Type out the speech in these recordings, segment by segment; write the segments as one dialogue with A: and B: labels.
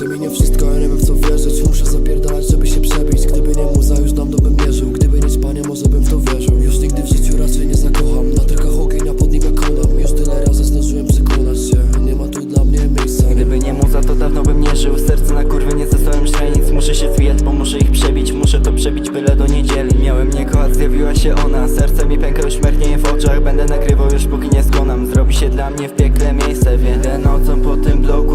A: Przemienię wszystko, ja nie wiem w co wierzyć. Muszę zapierdalać, żeby się przebić. Gdyby nie muza, już dawno bym mierzył Gdyby nie panie, może bym w to wierzył. Już nigdy w życiu raczej nie zakocham. Na trykach ogień, na podnika konam. Już tyle razy zdążyłem przekonać się Nie ma tu dla mnie miejsca? Gdyby
B: nie muza, to dawno bym nie żył. Serce na kurwy nie zastałem szajnic. Muszę się zwijać, bo muszę ich przebić. Muszę to przebić byle do niedzieli. Miałem nie kochać, zjawiła się ona. Serce mi pęka, już w oczach. Będę nagrywał już póki nie skonam. Zrobi się dla mnie w piekle miejsce Wiele nocą po tym bloku.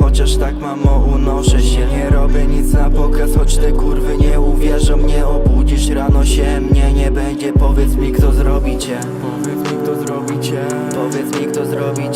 B: Chociaż tak mamo unoszę się Nie robię nic na pokaz Choć te kurwy nie uwierzą Nie obudzisz rano się Mnie nie będzie. Powiedz mi kto zrobi cię. Powiedz mi kto zrobi cię. Powiedz mi kto zrobi